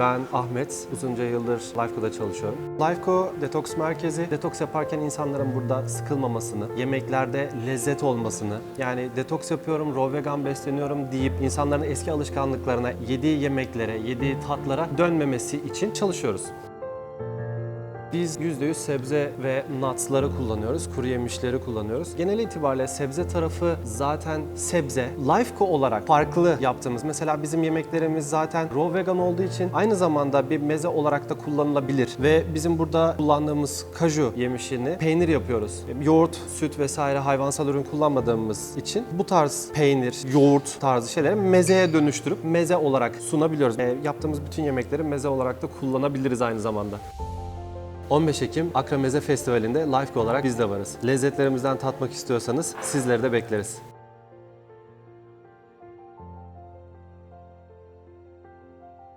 Ben Ahmet. Uzunca yıldır Lifeco'da çalışıyorum. Lifeco detoks merkezi. Detoks yaparken insanların burada sıkılmamasını, yemeklerde lezzet olmasını, yani detoks yapıyorum, raw vegan besleniyorum deyip insanların eski alışkanlıklarına, yediği yemeklere, yediği tatlara dönmemesi için çalışıyoruz. Biz %100 sebze ve nuts'ları kullanıyoruz, kuru yemişleri kullanıyoruz. Genel itibariyle sebze tarafı zaten sebze. Lifeco olarak farklı yaptığımız, mesela bizim yemeklerimiz zaten raw vegan olduğu için aynı zamanda bir meze olarak da kullanılabilir. Ve bizim burada kullandığımız kaju yemişini peynir yapıyoruz. Yoğurt, süt vesaire hayvansal ürün kullanmadığımız için bu tarz peynir, yoğurt tarzı şeyleri mezeye dönüştürüp meze olarak sunabiliyoruz. E, yaptığımız bütün yemekleri meze olarak da kullanabiliriz aynı zamanda. 15 Ekim Akra Meze Festivali'nde Lifeco olarak biz de varız. Lezzetlerimizden tatmak istiyorsanız sizleri de bekleriz.